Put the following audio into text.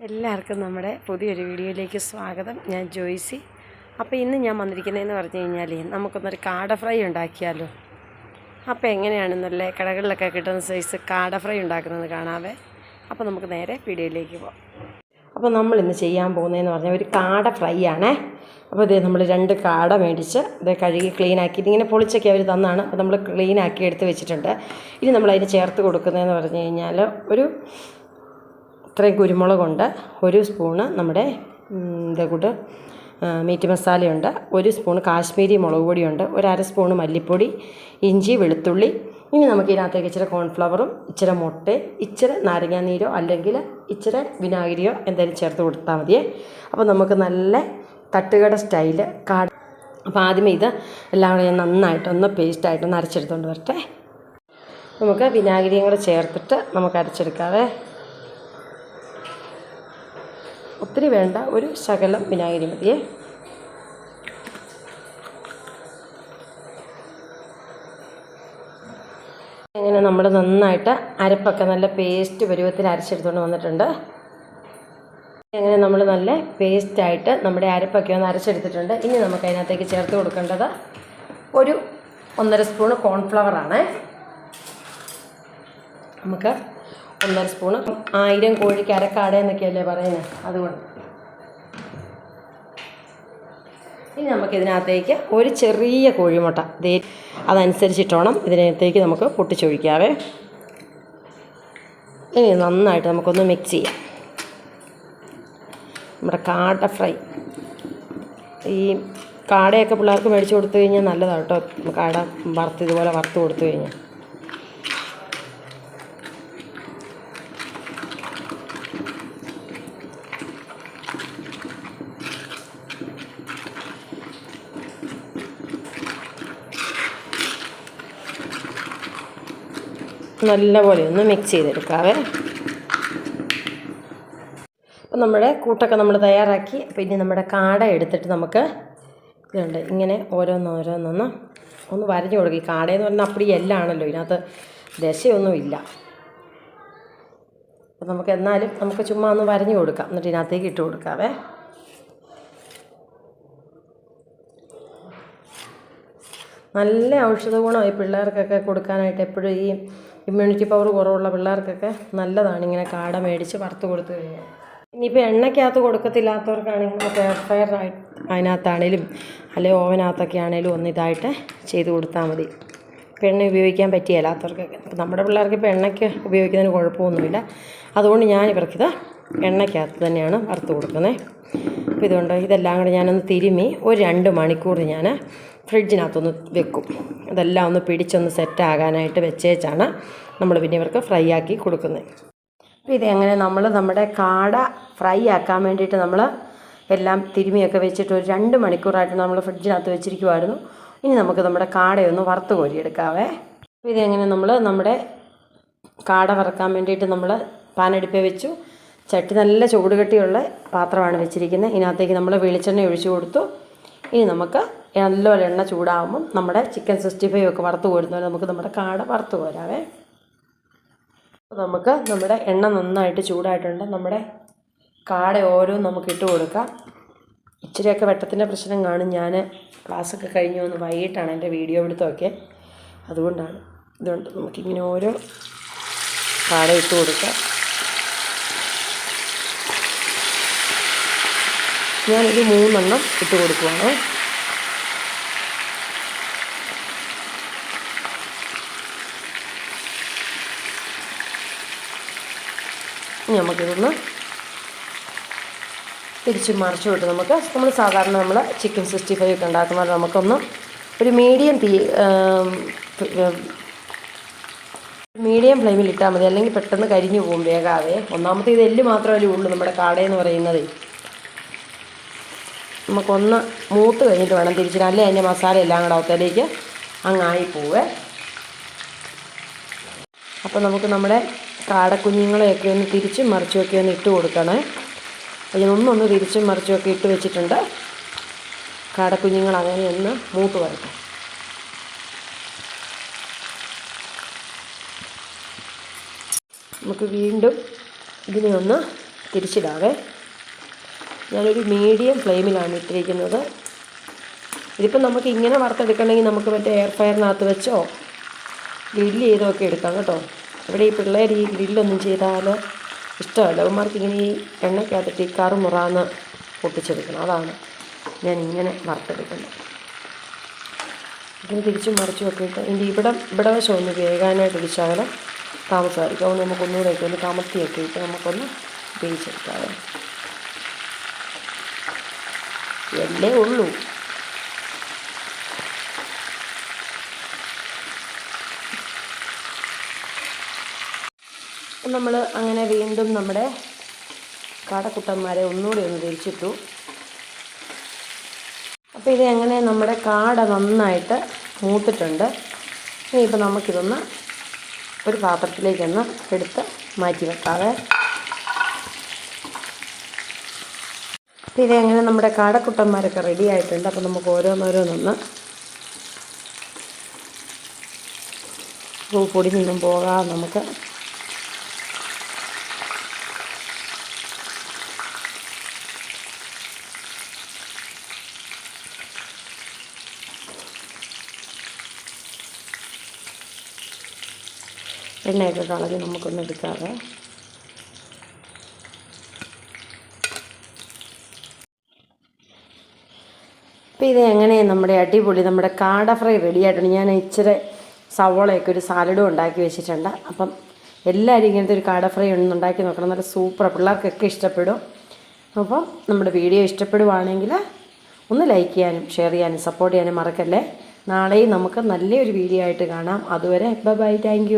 എല്ലാവർക്കും നമ്മുടെ പുതിയൊരു വീഡിയോയിലേക്ക് സ്വാഗതം. ഞാൻ ജോയ്സി. അപ്പോൾ ഇന്ന് ഞാൻ വന്നിരിക്കുന്നതെന്ന് പറഞ്ഞു കഴിഞ്ഞാൽ നമുക്കൊന്നൊരു കാട ഫ്രൈ ഉണ്ടാക്കിയാലോ? അപ്പോൾ എങ്ങനെയാണെന്നല്ലേ കടകളിലൊക്കെ കിട്ടുന്ന സൈസ് കാട ഫ്രൈ ഉണ്ടാക്കുന്നത് കാണാവേ? അപ്പോൾ നമുക്ക് നേരെ വീഡിയോയിലേക്ക് പോകാം. അപ്പോൾ നമ്മൾ ഇന്ന് ചെയ്യാൻ പോകുന്നതെന്ന് പറഞ്ഞാൽ ഒരു കാട ഫ്രൈ ആണേ. അപ്പോൾ ഇതേ നമ്മൾ രണ്ട് കാട മേടിച്ച് ഇത് കഴുകി ക്ലീൻ ആക്കി. ഇതിങ്ങനെ പൊളിച്ചൊക്കെ അവർ തന്നാണ്. അപ്പോൾ നമ്മൾ ക്ലീൻ ആക്കി എടുത്ത് വെച്ചിട്ടുണ്ട്. ഇനി നമ്മൾ അതിന് ചേർത്ത് കൊടുക്കുന്നതെന്ന് പറഞ്ഞു കഴിഞ്ഞാൽ ഒരു ഇത്രയും കുരുമുളകുണ്ട്. ഒരു സ്പൂണ് നമ്മുടെ ഇതേ കൂട്ട് മീറ്റ് മസാലയുണ്ട്. ഒരു സ്പൂൺ കാശ്മീരി മുളക് പൊടിയുണ്ട്. ഒരു അര സ്പൂണ് മല്ലിപ്പൊടി ഇഞ്ചി വെളുത്തുള്ളി. ഇനി നമുക്ക് ഇതിനകത്തേക്ക് ഇച്ചിരി കോൺഫ്ലവറും ഇച്ചിരി മുട്ടയും ഇച്ചിരി നാരങ്ങാനീരോ അല്ലെങ്കിൽ ഇച്ചിരി വിനാഗിരിയോ എന്തായാലും ചേർത്ത് കൊടുത്താൽ മതിയേ. അപ്പോൾ നമുക്ക് നല്ല തട്ടുകട സ്റ്റൈൽ കാട്. അപ്പോൾ ആദ്യമേ ഇത് എല്ലാം കൂടെ ഞാൻ നന്നായിട്ടൊന്ന് പേസ്റ്റായിട്ടൊന്ന് അരച്ചെടുത്തുകൊണ്ട് വരട്ടെ. നമുക്ക് വിനാഗിരിയും കൂടെ ചേർത്തിട്ട് നമുക്ക് അരച്ചെടുക്കാവേ. ഒത്തിരി വേണ്ട ഒരു ശകലം വിനാഗിരി മതിയേ. ഇങ്ങനെ നമ്മൾ നന്നായിട്ട് അരപ്പൊക്കെ നല്ല പേസ്റ്റ് പരുവത്തിൽ അരച്ചെടുത്തുകൊണ്ട് വന്നിട്ടുണ്ട്. അങ്ങനെ നമ്മൾ നല്ല പേസ്റ്റായിട്ട് നമ്മുടെ അരപ്പൊക്കെ ഒന്ന് അരച്ചെടുത്തിട്ടുണ്ട്. ഇനി നമുക്ക് അതിനകത്തേക്ക് ചേർത്ത് കൊടുക്കേണ്ടത് ഒരു ഒന്നര സ്പൂൺ കോൺഫ്ലവർ ആണ്. നമുക്ക് ഒന്നര സ്പൂണ്. ആയിരം കോഴിക്ക് അരക്കാട എന്നൊക്കെയല്ലേ പറയുന്നത് അതുകൊണ്ട്. ഇനി നമുക്ക് ഇതിനകത്തേക്ക് ഒരു ചെറിയ കോഴിമുട്ട. ദേ അതനുസരിച്ചിട്ടോണം ഇതിനകത്തേക്ക് നമുക്ക് പൊട്ടിച്ചൊഴിക്കാവേ. ഇനി നന്നായിട്ട് നമുക്കൊന്ന് മിക്സ് ചെയ്യാം. നമ്മുടെ കാട ഫ്രൈ. ഈ കാടയൊക്കെ പിള്ളേർക്ക് മേടിച്ച് കൊടുത്തു കഴിഞ്ഞാൽ നല്ലതാണ് കേട്ടോ. കാട വറുത്ത് ഇതുപോലെ വറുത്ത് കൊടുത്തു കഴിഞ്ഞാൽ. നല്ലപോലെ ഒന്ന് മിക്സ് ചെയ്തെടുക്കാവേ അപ്പം നമ്മുടെ കൂട്ടൊക്കെ നമ്മൾ തയ്യാറാക്കി. അപ്പോൾ ഇനി നമ്മുടെ കാട എടുത്തിട്ട് നമുക്ക് ഇതുണ്ട്. ഇങ്ങനെ ഓരോന്നോരോന്നൊന്ന് ഒന്ന് വരഞ്ഞു കൊടുക്കും. ഈ കാടയെന്ന് പറഞ്ഞാൽ അപ്പടി എല്ലാണല്ലോ. ഇതിനകത്ത് ദശയൊന്നുമില്ല അപ്പം നമുക്ക് എന്നാലും നമുക്ക് ചുമ്മാ ഒന്ന് വരഞ്ഞു കൊടുക്കാം. എന്നിട്ട് ഇതിനകത്തേക്ക് ഇട്ട് കൊടുക്കാവേ നല്ല ഔഷധ ഗുണമായി പിള്ളേർക്കൊക്കെ കൊടുക്കാനായിട്ട് എപ്പോഴും ഈ ഇമ്മ്യൂണിറ്റി പവർ കുറവുള്ള പിള്ളേർക്കൊക്കെ നല്ലതാണ് ഇങ്ങനെ കാട മേടിച്ച് വറുത്ത് കൊടുത്തു കഴിഞ്ഞാൽ. ഇനിയിപ്പോൾ എണ്ണയ്ക്കകത്ത് കൊടുക്കത്തില്ലാത്തവർക്കാണെങ്കിൽ നമുക്ക് എയർ ഫയർ അതിനകത്താണേലും അല്ലെങ്കിൽ ഓവനകത്തൊക്കെ ആണേലും ഒന്ന് ഇതായിട്ട് ചെയ്ത് കൊടുത്താൽ മതി. എണ്ണ ഉപയോഗിക്കാൻ പറ്റിയല്ലാത്തവർക്കൊക്കെ. അപ്പം നമ്മുടെ പിള്ളേർക്ക് ഇപ്പോൾ എണ്ണയ്ക്ക് ഉപയോഗിക്കുന്നതിന് കുഴപ്പമൊന്നുമില്ല. അതുകൊണ്ട് ഞാൻ ഇവർക്കിത് എണ്ണയ്ക്കകത്ത് തന്നെയാണ് വറുത്ത് കൊടുക്കുന്നത് അപ്പോൾ ഇതുകൊണ്ട് ഇതെല്ലാം കൂടെ ഞാനൊന്ന് തിരുമ്മി ഒരു രണ്ട് മണിക്കൂർ ഞാൻ ഫ്രിഡ്ജിനകത്തൊന്ന് വെക്കും. അതെല്ലാം ഒന്ന് പിടിച്ചൊന്ന് സെറ്റാകാനായിട്ട് വെച്ചേച്ചാണ് നമ്മൾ പിന്നെ ഇവർക്ക് ഫ്രൈ ആക്കി കൊടുക്കുന്നത് അപ്പോൾ ഇതെങ്ങനെ നമ്മൾ നമ്മുടെ കാട ഫ്രൈ ആക്കാൻ വേണ്ടിയിട്ട് നമ്മൾ എല്ലാം തിരുമിയൊക്കെ വെച്ചിട്ട് ഒരു രണ്ട് മണിക്കൂറായിട്ട് നമ്മൾ ഫ്രിഡ്ജിനകത്ത് വെച്ചിരിക്കുമായിരുന്നു ഇനി നമുക്ക് നമ്മുടെ കാടയൊന്ന് വറുത്ത് കോരിയെടുക്കാവേ. അപ്പോൾ ഇതെങ്ങനെ നമ്മൾ നമ്മുടെ കാട വറക്കാൻ വേണ്ടിയിട്ട് നമ്മൾ പാനടുപ്പേ വെച്ചു. ചട്ടി നല്ല ചൂടുകെട്ടിയുള്ള പാത്രമാണ് വെച്ചിരിക്കുന്നത് ഇതിനകത്തേക്ക് നമ്മൾ വെളിച്ചെണ്ണ ഒഴിച്ചു കൊടുത്തു. ഇനി നമുക്ക് നല്ലപോലെ എണ്ണ ചൂടാകുമ്പം നമ്മുടെ ചിക്കൻ സിക്സ്റ്റി ഫൈവ് ഒക്കെ വറുത്ത് കോരുന്നപോലെ നമുക്ക് നമ്മുടെ കാട വറുത്ത് അപ്പോൾ നമുക്ക് നമ്മുടെ എണ്ണ നന്നായിട്ട് ചൂടായിട്ടുണ്ട്. നമ്മുടെ കാട ഓരോ നമുക്ക് ഇട്ട് കൊടുക്കാം. ഇച്ചിരിയൊക്കെ വെട്ടത്തിന്റെ പ്രശ്നം കാണും ഞാൻ ക്ലാസ്സൊക്കെ കഴിഞ്ഞ് വന്ന് വൈകിട്ടാണ് എന്റെ വീഡിയോ എടുത്തൊക്കെ അതുകൊണ്ടാണ്. ഇതുകൊണ്ട് നമുക്കിങ്ങനെ ഓരോ കാട ഇട്ട് കൊടുക്കാം. ഞാനൊരു മൂന്നെണ്ണം ഇട്ട് കൊടുക്കുവാണ്. ഇനി നമുക്കിതൊന്ന് തിരിച്ച് മറിച്ച് വിട്ട് നമുക്ക് നമ്മൾ സാധാരണ നമ്മൾ ചിക്കൻ സിക്സ്റ്റി ഫൈവ് ഒക്കെ ഉണ്ടാക്കുന്നത് നമുക്കൊന്ന് ഒരു മീഡിയം തീ മീഡിയം ഫ്ലെയിമിൽ ഇട്ടാൽ മതി. അല്ലെങ്കിൽ പെട്ടെന്ന് കരിഞ്ഞു പോകും വേഗാതെ ഒന്നാമത്തെ ഇത് എല്ല് മാത്രമല്ലേ ഉള്ളൂ നമ്മുടെ കാടയെന്ന് പറയുന്നത്. നമുക്കൊന്ന് മൂത്ത് കഴിഞ്ഞിട്ട് വേണം തിരിച്ചിടാൻ അല്ലേ അതിന്റെ മസാല എല്ലാം കൂടെ അവത്തേലേക്ക് അങ്ങായി പോവേ. അപ്പോൾ നമുക്ക് നമ്മുടെ കാടക്കുഞ്ഞുങ്ങളെയൊക്കെ ഒന്ന് തിരിച്ചും മറിച്ചുമൊക്കെ ഒന്ന് ഇട്ട് കൊടുക്കണേ. അതിനൊന്നൊന്ന് തിരിച്ചും മറിച്ചുമൊക്കെ ഇട്ട് വെച്ചിട്ടുണ്ട്. കാടക്കുഞ്ഞുങ്ങൾ അങ്ങനെ ഒന്ന് മൂത്ത് വരട്ടെ. നമുക്ക് വീണ്ടും ഇതിനെ ഒന്ന് തിരിച്ചിടാവേ. ഞാനൊരു മീഡിയം ഫ്ലെയിമിലാണ് ഇട്ടിരിക്കുന്നത്. ഇതിപ്പോൾ നമുക്ക് ഇങ്ങനെ വറുത്തെടുക്കണമെങ്കിൽ നമുക്ക് മറ്റേ എയർ ഫയറിനകത്ത് വെച്ചോ ഗ്രില്ല് ചെയ്തൊക്കെ എടുക്കാം കേട്ടോ. ഇവിടെ ഈ പിള്ളേർ ഈ ഗ്രില്ലൊന്നും ചെയ്താൽ ഇഷ്ടമല്ല. അവന്മാർക്ക് ഇങ്ങനെ ഈ എണ്ണയ്ക്കകത്തിട്ട് ഈ കറു മുറാന്ന് പൊട്ടിച്ചെടുക്കണം. അതാണ് ഞാൻ ഇങ്ങനെ വറുത്തെടുക്കുന്നത്. ഇതിന് തിരിച്ചും മറിച്ചും ഒക്കെ ഇട്ട് ഇതിന്റെ ഇവിടെ ഇവിടെ വശം ഒന്ന് ഒരു ശകലം താമസമായിരിക്കും അതുകൊണ്ട് നമുക്കൊന്നുകൂടെയൊക്കെ ഒന്ന് കമത്തിയൊക്കെ ഇട്ട് നമുക്കൊന്ന് ഉപയോഗിച്ചെടുക്കാം എല്ലേ ഉള്ളൂ. നമ്മൾ അങ്ങനെ വീണ്ടും നമ്മുടെ കാടക്കുട്ടന്മാരെ ഒന്നുകൂടി ഒന്ന് തിരിച്ചിട്ടു അപ്പോൾ ഇത് എങ്ങനെ നമ്മുടെ കാട നന്നായിട്ട് മൂത്തിട്ടുണ്ട്. ഇനിയിപ്പോൾ നമുക്കിതൊന്ന് ഒരു പാത്രത്തിലേക്കൊന്ന് എടുത്ത് മാറ്റി വെക്കാതെ അപ്പോൾ ഇതെങ്ങനെ നമ്മുടെ കാടക്കുട്ടന്മാരൊക്കെ റെഡി ആയിട്ടുണ്ട്. അപ്പോൾ നമുക്ക് ഓരോന്നോരോന്നൊന്ന് പൊടി നിന്നും പോകാതെ നമുക്ക്. എണ്ണയൊക്കെ കളഞ്ഞ് നമുക്കൊന്ന് എടുക്കാതെ അപ്പോൾ ഇത് എങ്ങനെ നമ്മുടെ അടിപൊളി നമ്മുടെ കാട ഫ്രൈ റെഡി ആയിട്ടുണ്ട്. ഞാൻ ഇച്ചിരി സവോളയൊക്കെ ഒരു സാലഡും ഉണ്ടാക്കി വെച്ചിട്ടുണ്ട്. അപ്പം എല്ലാവരും ഇങ്ങനത്തെ ഒരു കാട ഫ്രൈ ഒന്ന് ഉണ്ടാക്കി നോക്കണം. നല്ല സൂപ്പർ പിള്ളേർക്കൊക്കെ ഇഷ്ടപ്പെടും. അപ്പം നമ്മുടെ വീഡിയോ ഇഷ്ടപ്പെടുവാണെങ്കിൽ ഒന്ന് ലൈക്ക് ചെയ്യാനും ഷെയർ ചെയ്യാനും സപ്പോർട്ട് ചെയ്യാനും മറക്കല്ലേ? നാളെയും നമുക്ക് നല്ലൊരു വീഡിയോ ആയിട്ട് കാണാം. അതുവരെ ബൈ ബൈ താങ്ക്